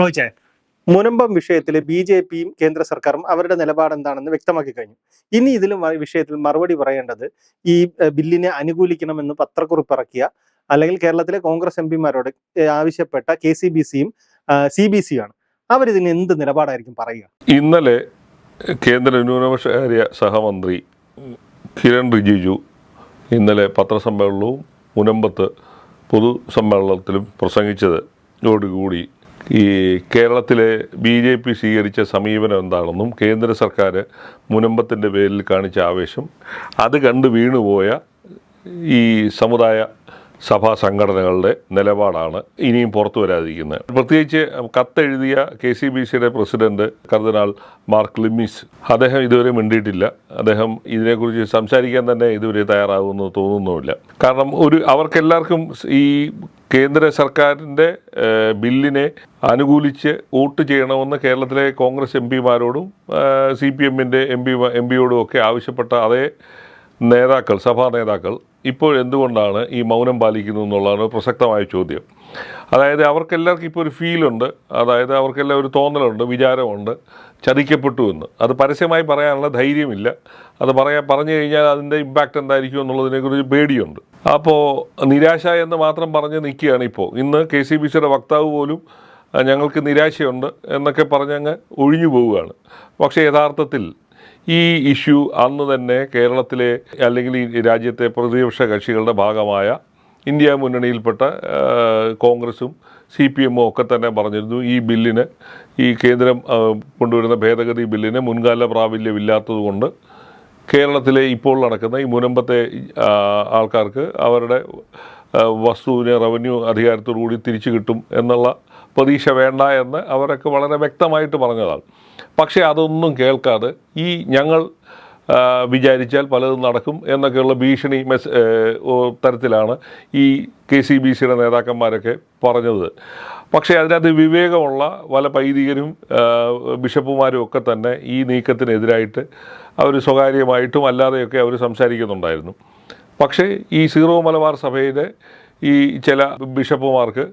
റോയിച്ചേ മുനമ്പം വിഷയത്തിൽ B J പിയും കേന്ദ്ര സർക്കാരും അവരുടെ നിലപാട് എന്താണെന്ന് വ്യക്തമാക്കി കഴിഞ്ഞു. ഇനി ഇതിലും വിഷയത്തിൽ മറുപടി പറയേണ്ടത് ഈ ബില്ലിനെ അനുകൂലിക്കണമെന്ന് പത്രക്കുറിപ്പ് ഇറക്കിയ അല്ലെങ്കിൽ കേരളത്തിലെ കോൺഗ്രസ് എം പിമാരോട് ആവശ്യപ്പെട്ട കെ സി ബി സിയും സി ബി സിയുമാണ്. ആണ് അവരിതിന് എന്ത് നിലപാടായിരിക്കും പറയുക? ഇന്നലെ കേന്ദ്ര ന്യൂനപക്ഷകാര്യ സഹമന്ത്രി കിരൺ റിജിജു ഇന്നലെ പത്രസമ്മേളനവും മുനമ്പത്ത് പൊതുസമ്മേളനത്തിലും പ്രസംഗിച്ചതോടുകൂടി ഈ കേരളത്തിലെ ബി ജെ പി സ്വീകരിച്ച സമീപനം എന്താണെന്നും കേന്ദ്ര സർക്കാർ മുനമ്പത്തിന്റെ പേരിൽ കാണിച്ച ആവേശം അത് കണ്ട് വീണുപോയ ഈ സമുദായ സഭാ സംഘടനകളുടെ നിലപാടാണ് ഇനിയും പുറത്തു വരാതിരിക്കുന്നത്. പ്രത്യേകിച്ച് കത്തെഴുതിയ കെ സി ബി സിയുടെ പ്രസിഡന്റ് കർദിനാൾ മാർക്ക് ലിമിസ് അദ്ദേഹം ഇതുവരെ മിണ്ടിയിട്ടില്ല. അദ്ദേഹം ഇതിനെക്കുറിച്ച് സംസാരിക്കാൻ തന്നെ ഇതുവരെ തയ്യാറാകുമെന്ന് തോന്നുന്നുമില്ല. കാരണം ഒരു അവർക്കെല്ലാവർക്കും ഈ കേന്ദ്ര സർക്കാരിന്റെ ബില്ലിനെ അനുകൂലിച്ച് വോട്ട് ചെയ്യണമെന്ന് കേരളത്തിലെ കോൺഗ്രസ് എം പിമാരോടും സി പി എമ്മിന്റെ എം പി എം പിയോടും ഒക്കെ ആവശ്യപ്പെട്ട അതേ നേതാക്കൾ സഭാ നേതാക്കൾ ഇപ്പോൾ എന്തുകൊണ്ടാണ് ഈ മൗനം പാലിക്കുന്നത് എന്നുള്ളതാണ് പ്രസക്തമായ ചോദ്യം. അതായത് അവർക്കെല്ലാവർക്കും ഇപ്പോൾ ഒരു ഫീലുണ്ട് അതായത് അവർക്കെല്ലാം ഒരു തോന്നലുണ്ട് വിചാരമുണ്ട് ചതിക്കപ്പെട്ടു എന്ന്. അത് പരസ്യമായി പറയാനുള്ള ധൈര്യമില്ല. അത് പറയാൻ പറഞ്ഞു കഴിഞ്ഞാൽ അതിന്റെ ഇമ്പാക്റ്റ് എന്തായിരിക്കും എന്നുള്ളതിനെക്കുറിച്ച് പേടിയുണ്ട്. അപ്പോൾ നിരാശ എന്ന് മാത്രം പറഞ്ഞ് നിൽക്കുകയാണ് ഇപ്പോൾ ഇന്ന് കെ സി ബി സിയുടെ വക്താവ് പോലും ഞങ്ങൾക്ക് നിരാശയുണ്ട് എന്നൊക്കെ പറഞ്ഞങ്ങ് ഒഴിഞ്ഞു പോവുകയാണ്. പക്ഷേ യഥാർത്ഥത്തിൽ ഈ ഇഷ്യൂ അന്ന് തന്നെ കേരളത്തിലെ അല്ലെങ്കിൽ ഈ രാജ്യത്തെ പ്രതിപക്ഷ കക്ഷികളുടെ ഭാഗമായ ഇന്ത്യ മുന്നണിയിൽപ്പെട്ട കോൺഗ്രസും സി പി എമ്മും ഒക്കെ തന്നെ പറഞ്ഞിരുന്നു ഈ ബില്ലിന് ഈ കേന്ദ്രം കൊണ്ടുവരുന്ന ഭേദഗതി ബില്ലിന് മുൻകാല പ്രാബല്യമില്ലാത്തതുകൊണ്ട് കേരളത്തിലെ ഇപ്പോൾ നടക്കുന്ന ഈ മുനമ്പത്തെ ആൾക്കാർക്ക് അവരുടെ വസ്തുവിനെ റവന്യൂ അധികാരത്തോടു കൂടി തിരിച്ചു കിട്ടും എന്നുള്ള പ്രതീക്ഷ വേണ്ട എന്ന് അവരൊക്കെ വളരെ വ്യക്തമായിട്ട് പറഞ്ഞതാണ്. പക്ഷേ അതൊന്നും കേൾക്കാതെ ഈ ഞങ്ങൾ വിചാരിച്ചാൽ പലതും നടക്കും എന്നൊക്കെയുള്ള ഭീഷണി മെസ് തരത്തിലാണ് ഈ കെ സി ബി സിയുടെ നേതാക്കന്മാരൊക്കെ പറഞ്ഞത്. പക്ഷേ അതിനകത്ത് വിവേകമുള്ള പല പൈദികരും ബിഷപ്പുമാരും ഒക്കെ തന്നെ ഈ നീക്കത്തിനെതിരായിട്ട് അവർ സ്വകാര്യമായിട്ടും അല്ലാതെയൊക്കെ അവർ സംസാരിക്കുന്നുണ്ടായിരുന്നു. പക്ഷേ ഈ സീറോ മലബാർ സഭയിലെ ഈ ചില ബിഷപ്പുമാർക്ക്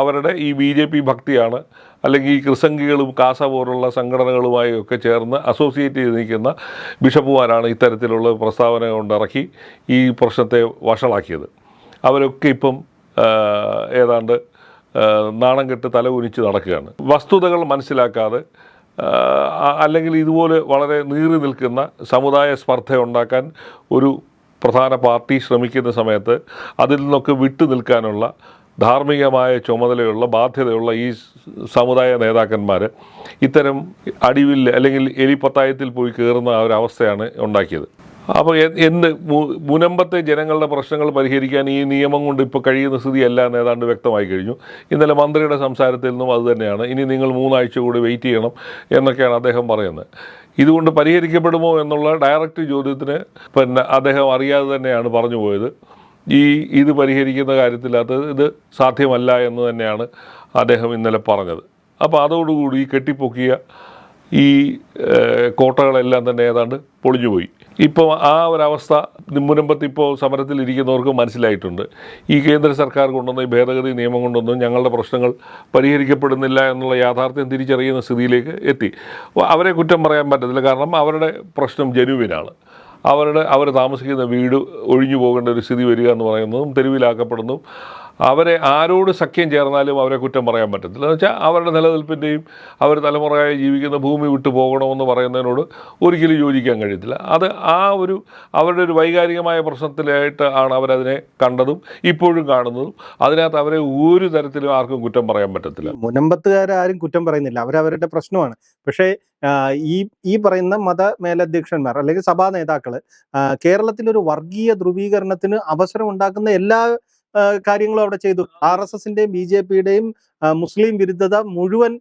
അവരുടെ ഈ ബി ജെ പി ഭക്തിയാണ് അല്ലെങ്കിൽ ഈ ക്രിസംഗികളും കാസ പോലുള്ള സംഘടനകളുമായി ഒക്കെ ചേർന്ന് അസോസിയേറ്റ് ചെയ്ത് നിൽക്കുന്ന ബിഷപ്പുമാരാണ് ഇത്തരത്തിലുള്ള പ്രസ്താവന കൊണ്ടിറക്കി ഈ പ്രശ്നത്തെ വഷളാക്കിയത്. അവരൊക്കെ ഇപ്പം ഏതാണ്ട് നാണം കെട്ട് തല ഉരിച്ച് നടക്കുകയാണ്. വസ്തുതകൾ മനസ്സിലാക്കാതെ അല്ലെങ്കിൽ ഇതുപോലെ വളരെ നീറി നിൽക്കുന്ന സമുദായ സ്പർദ്ധ ഉണ്ടാക്കാൻ ഒരു പ്രധാന പാർട്ടി ശ്രമിക്കുന്ന സമയത്ത് അതിൽ നിന്നൊക്കെ വിട്ടു നിൽക്കാനുള്ള ധാർമ്മികമായ ചുമതലയുള്ള ബാധ്യതയുള്ള ഈ സമുദായ നേതാക്കന്മാർ ഇത്തരം അടിവിൽ അല്ലെങ്കിൽ എലിപ്പത്തായത്തിൽ പോയി കയറുന്ന ഒരവസ്ഥയാണ് ഉണ്ടാക്കിയത്. അപ്പോൾ എന്ത്? മുനമ്പത്തെ ജനങ്ങളുടെ പ്രശ്നങ്ങൾ പരിഹരിക്കാൻ ഈ നിയമം കൊണ്ട് ഇപ്പോൾ കഴിയുന്ന സ്ഥിതിയല്ല എന്ന് ഏതാണ്ട് വ്യക്തമായി കഴിഞ്ഞു. ഇന്നലെ മന്ത്രിയുടെ സംസാരത്തിൽ നിന്നും അതുതന്നെയാണ് ഇനി നിങ്ങൾ മൂന്നാഴ്ച കൂടി വെയിറ്റ് ചെയ്യണം എന്നൊക്കെയാണ് അദ്ദേഹം പറയുന്നത്. ഇതുകൊണ്ട് പരിഹരിക്കപ്പെടുമോ എന്നുള്ള ഡയറക്റ്റ് ചോദ്യത്തിന് പിന്നെ അദ്ദേഹം അറിയാതെ തന്നെയാണ് പറഞ്ഞു പോയത്. ഈ ഇത് പരിഹരിക്കുന്ന കാര്യത്തിൽ അത് ഇത് സാധ്യമല്ല എന്ന് തന്നെയാണ് അദ്ദേഹം ഇന്നലെ പറഞ്ഞത്. അപ്പോൾ അതോടുകൂടി കെട്ടിപ്പൊക്കിയ ഈ കോട്ടകളെല്ലാം തന്നെ ഏതാണ്ട് പൊളിഞ്ഞുപോയി. ഇപ്പോൾ ആ ഒരവസ്ഥ മുനമ്പത്ത് ഇപ്പോൾ സമരത്തിൽ ഇരിക്കുന്നവർക്ക് മനസ്സിലായിട്ടുണ്ട്. ഈ കേന്ദ്ര സർക്കാർ കൊണ്ടുവന്ന ഈ ഭേദഗതി നിയമം കൊണ്ടൊന്നും ഞങ്ങളുടെ പ്രശ്നങ്ങൾ പരിഹരിക്കപ്പെടുന്നില്ല എന്നുള്ള യാഥാർത്ഥ്യം തിരിച്ചറിയുന്ന സ്ഥിതിയിലേക്ക് എത്തി. അവരെ കുറ്റം പറയാൻ പറ്റത്തില്ല. കാരണം അവരുടെ പ്രശ്നം ജനുവിനാണ്. അവരുടെ അവർ താമസിക്കുന്ന വീട് ഒഴിഞ്ഞു പോകേണ്ട ഒരു സ്ഥിതി വരിക എന്ന് പറയുന്നതും തെരുവിലാക്കപ്പെടുന്നതും അവരെ ആരോട് സഖ്യം ചേർന്നാലും അവരെ കുറ്റം പറയാൻ പറ്റത്തില്ല. എന്ന് വെച്ചാൽ അവരുടെ നിലനിൽപ്പിന്റെയും അവർ തലമുറയായി ജീവിക്കുന്ന ഭൂമി വിട്ടു പോകണമെന്ന് പറയുന്നതിനോട് ഒരിക്കലും യോജിക്കാൻ കഴിയത്തില്ല. അത് ആ ഒരു അവരുടെ ഒരു വൈകാരികമായ പ്രശ്നത്തിലായിട്ട് ആണ് അവരതിനെ കണ്ടതും ഇപ്പോഴും കാണുന്നതും. അതിനകത്ത് അവരെ ഒരു തരത്തിലും ആർക്കും കുറ്റം പറയാൻ പറ്റത്തില്ല. മുനമ്പത്തുകാരും കുറ്റം പറയുന്നില്ല. അവരവരുടെ പ്രശ്നമാണ്. പക്ഷേ ഈ ഈ പറയുന്ന മത മേലധ്യക്ഷന്മാർ അല്ലെങ്കിൽ സഭാ നേതാക്കൾ കേരളത്തിൽ കേരളത്തിലൊരു വർഗീയ ധ്രുവീകരണത്തിന് അവസരം ഉണ്ടാക്കുന്ന എല്ലാ കാര്യങ്ങളും അവിടെ ചെയ്തു. ആർ എസ് എസിന്റെയും ബി ജെ പിയുടെയും മുസ്ലിം വിരുദ്ധത മുഴുവൻ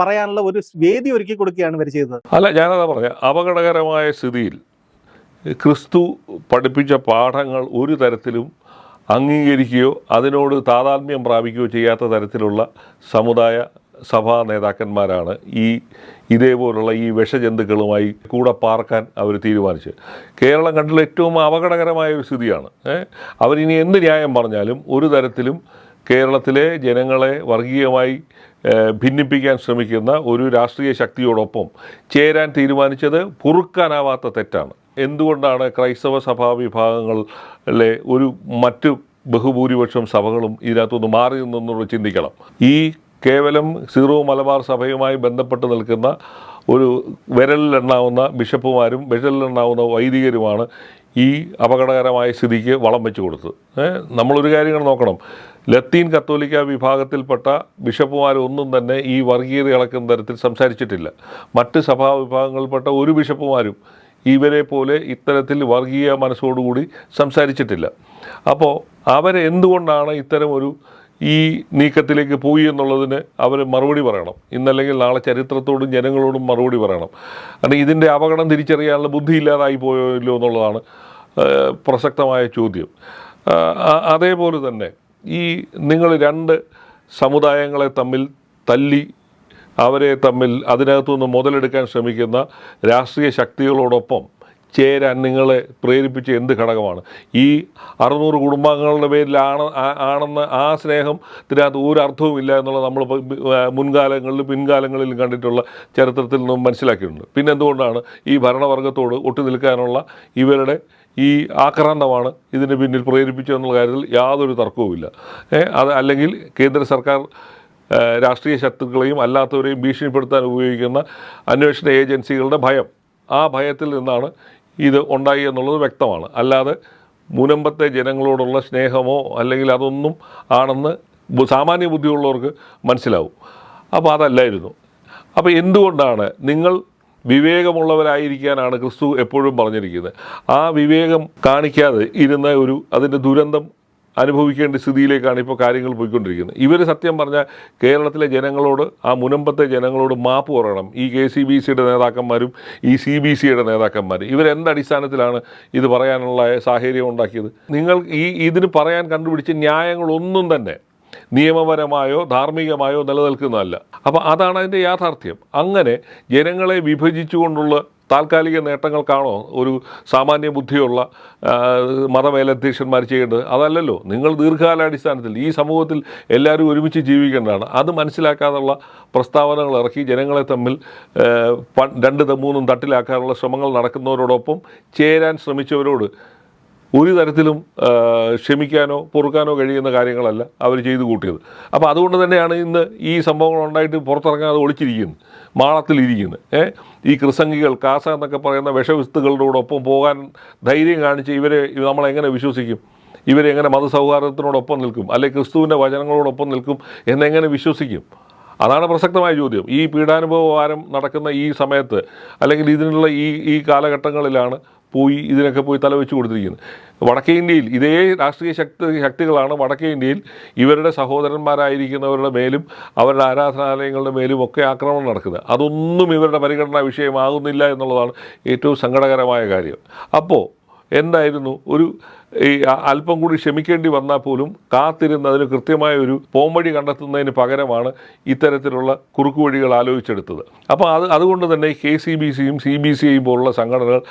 പറയാനുള്ള ഒരു വേദി ഒരുക്കി കൊടുക്കുകയാണ് ഇവർ ചെയ്തത്. അല്ല ഞാനതാ പറഞ്ഞ. അപകടകരമായ സ്ഥിതിയിൽ ക്രിസ്തു പഠിപ്പിച്ച പാഠങ്ങൾ ഒരു തരത്തിലും അംഗീകരിക്കുകയോ അതിനോട് താതാത്മ്യം പ്രാപിക്കുകയോ ചെയ്യാത്ത തരത്തിലുള്ള സമുദായ സഭാ നേതാക്കന്മാരാണ് ഈ ഇതേപോലുള്ള ഈ വിഷജന്തുക്കളുമായി കൂടെ പാർക്കാൻ അവർ തീരുമാനിച്ചത്. കേരളം കണ്ടുള്ള ഏറ്റവും അപകടകരമായ ഒരു സ്ഥിതിയാണ്? അവരിനി എന്ത് ന്യായം പറഞ്ഞാലും ഒരു തരത്തിലും കേരളത്തിലെ ജനങ്ങളെ വർഗീയമായി ഭിന്നിപ്പിക്കാൻ ശ്രമിക്കുന്ന ഒരു രാഷ്ട്രീയ ശക്തിയോടൊപ്പം ചേരാൻ തീരുമാനിച്ചത് പൊറുക്കാനാവാത്ത തെറ്റാണ്. എന്തുകൊണ്ടാണ് ക്രൈസ്തവ സഭാ വിഭാഗങ്ങളിലെ ഒരു മറ്റു ബഹുഭൂരിപക്ഷം സഭകളും ഇതിനകത്തുനിന്ന് മാറി നിന്നുള്ള ചിന്തിക്കണം. ഈ കേവലം സീറോ മലബാർ സഭയുമായി ബന്ധപ്പെട്ട് നിൽക്കുന്ന ഒരു വിരലിലെണ്ണാവുന്ന ബിഷപ്പുമാരും വിരലിലെണ്ണാവുന്ന വൈദികരുമാണ് ഈ അപകടകരമായ സ്ഥിതിക്ക് വളം വെച്ചു കൊടുത്തത്. നമ്മളൊരു കാര്യങ്ങൾ നോക്കണം. ലത്തീൻ കത്തോലിക്ക വിഭാഗത്തിൽപ്പെട്ട ബിഷപ്പുമാരൊന്നും തന്നെ ഈ വർഗീയത ഇളക്കുന്ന തരത്തിൽ സംസാരിച്ചിട്ടില്ല. മറ്റ് സഭാ വിഭാഗങ്ങളിൽപ്പെട്ട ഒരു ബിഷപ്പുമാരും ഇവരെ പോലെ ഇത്തരത്തിൽ വർഗീയ മനസ്സോടുകൂടി സംസാരിച്ചിട്ടില്ല. അപ്പോൾ അവരെന്തുകൊണ്ടാണ് ഇത്തരം ഒരു ഈ നീക്കത്തിലേക്ക് പോയി എന്നുള്ളതിന് അവർ മറുപടി പറയണം. ഇന്നല്ലെങ്കിൽ നാളെ ചരിത്രത്തോടും ജനങ്ങളോടും മറുപടി പറയണം. കാരണം ഇതിന്റെ അപകടം തിരിച്ചറിയാനുള്ള ബുദ്ധി ഇല്ലാതായി പോയല്ലോ എന്നുള്ളതാണ് പ്രസക്തമായ ചോദ്യം. അതേപോലെ തന്നെ ഈ നിങ്ങൾ രണ്ട് സമുദായങ്ങളെ തമ്മിൽ തല്ലി അവരെ തമ്മിൽ അതിനകത്തുനിന്ന് മുതലെടുക്കാൻ ശ്രമിക്കുന്ന രാഷ്ട്രീയ ശക്തികളോടൊപ്പം ചേരാൻ നിങ്ങളെ പ്രേരിപ്പിച്ച എന്ത് ഘടകമാണ്? ഈ അറുന്നൂറ് കുടുംബാംഗങ്ങളുടെ പേരിലാണ് ആണെന്ന് ആ സ്നേഹത്തിനകത്ത് ഒരു അർത്ഥവുമില്ല എന്നുള്ളത് നമ്മൾ മുൻകാലങ്ങളിലും പിൻകാലങ്ങളിലും കണ്ടിട്ടുള്ള ചരിത്രത്തിൽ നിന്നും മനസ്സിലാക്കിയിട്ടുണ്ട്. പിന്നെ എന്തുകൊണ്ടാണ് ഈ ഭരണവർഗത്തോട് ഒട്ടി നിൽക്കാനുള്ള ഇവരുടെ ഈ ആക്രാന്തമാണ് ഇതിന് പിന്നിൽ പ്രേരിപ്പിച്ചു എന്നുള്ള കാര്യത്തിൽ യാതൊരു തർക്കവുമില്ല അത് അല്ലെങ്കിൽ കേന്ദ്ര സർക്കാർ രാഷ്ട്രീയ ശത്രുക്കളെയും അല്ലാത്തവരെയും ഭീഷണിപ്പെടുത്താൻ ഉപയോഗിക്കുന്ന അന്വേഷണ ഏജൻസികളുടെ ഭയം. ആ ഭയത്തിൽ നിന്നാണ് ഇത് ഉണ്ടായി എന്നുള്ളത് വ്യക്തമാണ്. അല്ലാതെ മുനമ്പത്തെ ജനങ്ങളോടുള്ള സ്നേഹമോ അല്ലെങ്കിൽ അതൊന്നും ആണെന്ന് സാമാന്യ ബുദ്ധിയുള്ളവർക്ക് മനസ്സിലാവും. അപ്പോൾ അതല്ലായിരുന്നു. അപ്പോൾ എന്തുകൊണ്ടാണ് നിങ്ങൾ വിവേകമുള്ളവരായിരിക്കാനാണ് ക്രിസ്തു എപ്പോഴും പറഞ്ഞിരിക്കുന്നത്? ആ വിവേകം കാണിക്കാതെ ഇരുന്ന ഒരു അതിന്റെ ദുരന്തം അനുഭവിക്കേണ്ട സ്ഥിതിയിലേക്കാണ് ഇപ്പോൾ കാര്യങ്ങൾ പോയിക്കൊണ്ടിരിക്കുന്നത്. ഇവർ സത്യം പറഞ്ഞാൽ കേരളത്തിലെ ജനങ്ങളോട് ആ മുനമ്പത്തെ ജനങ്ങളോട് മാപ്പ് പറയണം. ഈ കെ സി ബി സിയുടെ നേതാക്കന്മാരും ഈ സി ബി സിയുടെ നേതാക്കന്മാരും. ഇവരെന്തടിസ്ഥാനത്തിലാണ് ഇത് പറയാനുള്ള സാഹചര്യം ഉണ്ടാക്കിയത്? നിങ്ങൾ ഈ ഇതിന് പറയാൻ കണ്ടുപിടിച്ച ന്യായങ്ങളൊന്നും തന്നെ നിയമപരമായോ ധാർമ്മികമായോ നിലനിൽക്കുന്നതല്ല. അപ്പോൾ അതാണ് അതിന്റെ യാഥാർത്ഥ്യം. അങ്ങനെ ജനങ്ങളെ വിഭജിച്ചുകൊണ്ടുള്ള താൽക്കാലിക നേട്ടങ്ങൾക്കാണോ ഒരു സാമാന്യ ബുദ്ധിയുള്ള മതമേലധ്യക്ഷന്മാർ ചെയ്യേണ്ടത് അതല്ലല്ലോ. നിങ്ങൾ ദീർഘകാലാടിസ്ഥാനത്തിൽ ഈ സമൂഹത്തിൽ എല്ലാവരും ഒരുമിച്ച് ജീവിക്കേണ്ടതാണ്. അത് മനസ്സിലാക്കാതുള്ള പ്രസ്താവനകൾ ഇറക്കി ജനങ്ങളെ തമ്മിൽ രണ്ട് മൂന്നും തട്ടിലാക്കാനുള്ള ശ്രമങ്ങൾ നടക്കുന്നവരോടൊപ്പം ചേരാൻ ശ്രമിച്ചവരോട് ഒരു തരത്തിലും ക്ഷമിക്കാനോ പൊറുക്കാനോ കഴിയുന്ന കാര്യങ്ങളല്ല അവർ ചെയ്തു കൂട്ടിയത്. അപ്പോൾ അതുകൊണ്ട് തന്നെയാണ് ഇന്ന് ഈ സംഭവങ്ങൾ ഉണ്ടായിട്ട് പുറത്തിറങ്ങാതെ ഒളിച്ചിരിക്കുന്നത് മാളത്തിലിരിക്കുന്നത് ഏ ഈ കൃസംഗികൾ കാസ എന്നൊക്കെ പറയുന്ന വിഷവിസ്തുക്കളോടൊപ്പം പോകാൻ ധൈര്യം കാണിച്ച് ഇവരെ നമ്മളെങ്ങനെ വിശ്വസിക്കും? ഇവരെങ്ങനെ മതസൗഹാർദ്ദത്തിനോടൊപ്പം നിൽക്കും? അല്ലെങ്കിൽ ക്രിസ്തുവിന്റെ വചനങ്ങളോടൊപ്പം നിൽക്കും എന്നെങ്ങനെ വിശ്വസിക്കും? അതാണ് പ്രസക്തമായ ചോദ്യം. ഈ പീഡാനുഭവ വാരം നടക്കുന്ന ഈ സമയത്ത് അല്ലെങ്കിൽ ഇതിനുള്ള ഈ ഈ കാലഘട്ടങ്ങളിലാണ് പോയി ഇതിനൊക്കെ പോയി തലവെച്ച് കൊടുത്തിരിക്കുന്നത് വടക്കേ ഇന്ത്യയിൽ ഇതേ രാഷ്ട്രീയ ശക്തി ശക്തികളാണ് വടക്കേ ഇന്ത്യയിൽ ഇവരുടെ സഹോദരന്മാരായിരിക്കുന്നവരുടെ മേലും അവരുടെ ആരാധനാലയങ്ങളുടെ മേലും ഒക്കെ ആക്രമണം നടക്കുന്നത്. അതൊന്നും ഇവരുടെ പരിഗണനാ വിഷയമാകുന്നില്ല എന്നുള്ളതാണ് ഏറ്റവും സങ്കടകരമായ കാര്യം. അപ്പോൾ എന്തായിരുന്നു? ഒരു ഈ അല്പം കൂടി ക്ഷമിക്കേണ്ടി വന്നാൽ പോലും കാത്തിരുന്ന് അതിന് കൃത്യമായ ഒരു പോംവഴി കണ്ടെത്തുന്നതിന് പകരമാണ് ഇത്തരത്തിലുള്ള കുറുക്കുവഴികൾ ആലോചിച്ചെടുത്തത്. അപ്പോൾ അത് അതുകൊണ്ട് തന്നെ കെ സി ബി സിയും സി ബി സിയും പോലുള്ള സംഘടനകൾ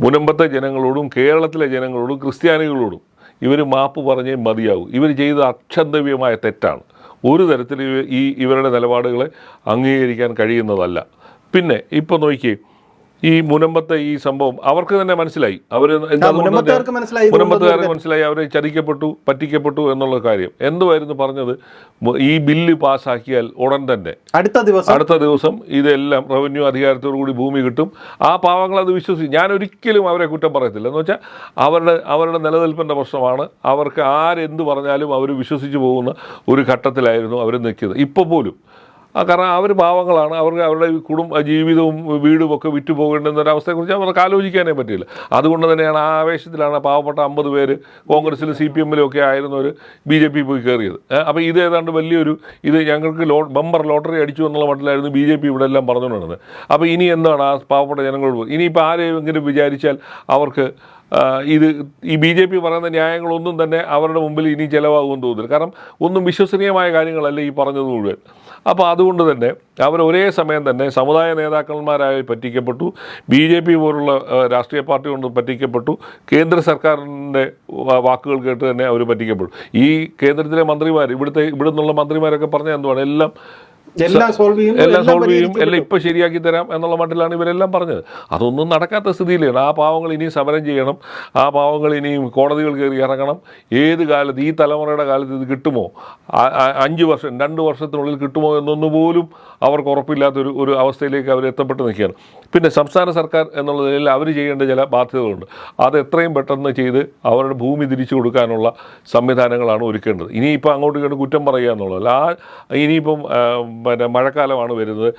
മുനമ്പത്തെ ജനങ്ങളോടും കേരളത്തിലെ ജനങ്ങളോടും ക്രിസ്ത്യാനികളോടും ഇവർ മാപ്പ് പറഞ്ഞേ മതിയാവും. ഇവർ ചെയ്ത അക്ഷന്തവ്യമായ തെറ്റാണ്. ഒരു തരത്തിൽ ഈ ഇവരുടെ നിലപാടുകളെ അംഗീകരിക്കാൻ കഴിയുന്നതല്ല. പിന്നെ ഇപ്പോൾ നോക്കിയേ ഈ മുനമ്പത്തെ ഈ സംഭവം അവർക്ക് തന്നെ മനസ്സിലായി. അവർ മുനമ്പത്തുകാർക്ക് മനസ്സിലായി അവരെ ചതിക്കപ്പെട്ടു പറ്റിക്കപ്പെട്ടു എന്നുള്ള കാര്യം. എന്തുമായിരുന്നു പറഞ്ഞത്? ഈ ബില്ല് പാസ്സാക്കിയാൽ ഉടൻ തന്നെ. അടുത്ത ദിവസം. അടുത്ത ദിവസം ഇതെല്ലാം റവന്യൂ അധികാരത്തോടു കൂടി ഭൂമി കിട്ടും. ആ പാവങ്ങൾ അത് വിശ്വസിക്കും ഞാൻ ഒരിക്കലും അവരെ കുറ്റം പറയത്തില്ല. എന്ന് വെച്ചാൽ അവരുടെ അവരുടെ നിലനിൽപ്പിന്റെ പ്രശ്നമാണ്. അവർക്ക് ആരെന്ത് പറഞ്ഞാലും അവർ വിശ്വസിച്ച് പോകുന്ന ഒരു ഘട്ടത്തിലായിരുന്നു അവർ നിൽക്കുന്നത്. ഇപ്പോൾ പോലും കാരണം അവർ പാവങ്ങളാണ് അവർക്ക് അവരുടെ കുടുംബ ജീവിതവും വീടും ഒക്കെ വിറ്റു പോകേണ്ടുന്ന ഒരു അവസ്ഥയെക്കുറിച്ച് അവർക്ക് ആലോചിക്കാനേ പറ്റില്ല. അതുകൊണ്ട് തന്നെയാണ് ആ ആവേശത്തിലാണ് പാവപ്പെട്ട അമ്പത് പേര് കോൺഗ്രസ്സിലും സി പി എമ്മിലും ഒക്കെ ആയിരുന്നവർ ബി ജെ പി പോയി കയറിയത്. അപ്പോൾ ഇത് ഏതാണ്ട് വലിയൊരു ഇത് ഞങ്ങൾക്ക് ലോ ബമ്പർ ലോട്ടറി അടിച്ചു എന്നുള്ള മട്ടിലായിരുന്നു ബി ജെ പി ഇവിടെ എല്ലാം പറഞ്ഞുകൊണ്ടിരുന്നത്. അപ്പോൾ ഇനി എന്താണ് ആ പാവപ്പെട്ട ജനങ്ങളോട്? ഇനിയിപ്പോൾ ആരെങ്കിലും വിചാരിച്ചാൽ അവർക്ക് ഇത് ഈ ബി ജെ പി പറയുന്ന ന്യായങ്ങളൊന്നും തന്നെ അവരുടെ മുമ്പിൽ ഇനി ചിലവാകുമെന്ന് തോന്നുന്നില്ല കാരണം ഒന്നും വിശ്വസനീയമായ കാര്യങ്ങളല്ല ഈ പറഞ്ഞത് മുഴുവൻ. അപ്പോൾ അതുകൊണ്ട് തന്നെ അവർ ഒരേ സമയം തന്നെ സമുദായ നേതാക്കന്മാരായി പറ്റിക്കപ്പെട്ടു. ബി ജെ പി പോലുള്ള രാഷ്ട്രീയ പാർട്ടി കൊണ്ട് പറ്റിക്കപ്പെട്ടു. കേന്ദ്ര സർക്കാരിന്റെ വാക്കുകൾ കേട്ട് തന്നെ അവർ പറ്റിക്കപ്പെട്ടു. ഈ കേന്ദ്രത്തിലെ മന്ത്രിമാർ ഇവിടുത്തെ ഇവിടെ നിന്നുള്ള മന്ത്രിമാരൊക്കെ പറഞ്ഞ എന്തുവാണ്? എല്ലാം എല്ലാം സോൾവ് ചെയ്യും എല്ലാം സോൾവ് ചെയ്യും എല്ലാം ഇപ്പം ശരിയാക്കി തരാം എന്നുള്ള മട്ടിലാണ് ഇവരെല്ലാം പറഞ്ഞത്. അതൊന്നും നടക്കാത്ത സ്ഥിതിയിലാണ് ആ പാവങ്ങൾ ഇനിയും സമരം ചെയ്യണം. ആ പാവങ്ങൾ ഇനിയും കോടതികൾ കയറി ഇറങ്ങണം. ഏത് കാലത്ത് ഈ തലമുറയുടെ കാലത്ത് ഇത് കിട്ടുമോ? അഞ്ച് വർഷം രണ്ട് വർഷത്തിനുള്ളിൽ കിട്ടുമോ എന്നൊന്നു പോലും അവർക്ക് ഉറപ്പില്ലാത്തൊരു ഒരു അവസ്ഥയിലേക്ക് അവർ എത്തപ്പെട്ട് നിൽക്കുകയാണ്. പിന്നെ സംസ്ഥാന സർക്കാർ എന്നുള്ള നിലയിൽ അവർ ചെയ്യേണ്ട ചില ബാധ്യതകളുണ്ട്. അത് എത്രയും പെട്ടെന്ന് ചെയ്ത് അവരുടെ ഭൂമി തിരിച്ചു കൊടുക്കാനുള്ള സംവിധാനങ്ങളാണ് ഒരുക്കേണ്ടത്. ഇനിയിപ്പോൾ അങ്ങോട്ട് ഇങ്ങോട്ട് കുറ്റം പറയുക എന്നുള്ളതല്ല. ആ ഇനിയിപ്പം പിന്നെ മഴക്കാലമാണ് വരുന്നത്.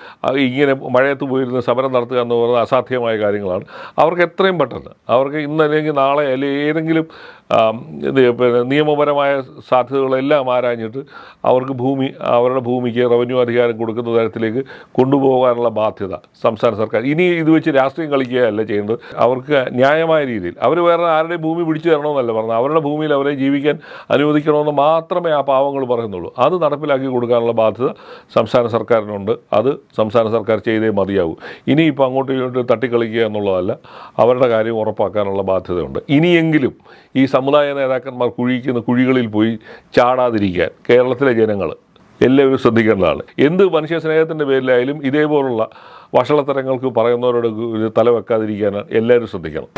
ഇങ്ങനെ മഴയത്ത് പോയിരുന്ന് സമരം നടത്തുക എന്ന് പറയുന്നത് അസാധ്യമായ കാര്യങ്ങളാണ്. അവർക്ക് എത്രയും പെട്ടെന്ന്. അവർക്ക് ഇന്ന് അല്ലെങ്കിൽ നാളെ അല്ലെങ്കിൽ ഏതെങ്കിലും പിന്നെ നിയമപരമായ സാധ്യതകളെല്ലാം ആരാഞ്ഞിട്ട് അവർക്ക് ഭൂമി അവരുടെ ഭൂമിക്ക് റവന്യൂ അധികാരം കൊടുക്കുന്ന തരത്തിലേക്ക് കൊണ്ടുപോകാനുള്ള ബാധ്യത സംസ്ഥാന സർക്കാർ. ഇനി ഇത് വെച്ച് രാഷ്ട്രീയം കളിക്കുകയല്ല ചെയ്യേണ്ടത് അവർക്ക് ന്യായമായ രീതിയിൽ അവർ വേറെ ആരുടെയും ഭൂമി പിടിച്ചു തരണമെന്നല്ല പറഞ്ഞത്. അവരുടെ ഭൂമിയിൽ അവരെ ജീവിക്കാൻ അനുവദിക്കണമെന്ന് മാത്രമേ ആ പാവങ്ങൾ പറയുന്നുള്ളൂ. അത് നടപ്പിലാക്കി കൊടുക്കാനുള്ള ബാധ്യത സംസ്ഥാന സർക്കാരിനുണ്ട്. അത് സംസ്ഥാന സർക്കാർ ചെയ്തേ മതിയാവൂ. ഇനിയിപ്പോൾ അങ്ങോട്ടും ഇങ്ങോട്ടും തട്ടിക്കളിക്കുക എന്നുള്ളതല്ല അവരുടെ കാര്യം ഉറപ്പാക്കാനുള്ള ബാധ്യതയുണ്ട്. ഇനിയെങ്കിലും ഈ സമുദായ നേതാക്കന്മാർ കുഴിക്കുന്ന കുഴികളിൽ പോയി ചാടാതിരിക്കാൻ കേരളത്തിലെ ജനങ്ങൾ എല്ലാവരും ശ്രദ്ധിക്കേണ്ടതാണ്. എന്ത് മനുഷ്യ സ്നേഹത്തിന്റെ പേരിലായാലും ഇതേപോലുള്ള വഷളത്തരങ്ങൾക്ക് പറയുന്നവരോട് തല വെക്കാതിരിക്കാൻ എല്ലാവരും ശ്രദ്ധിക്കണം.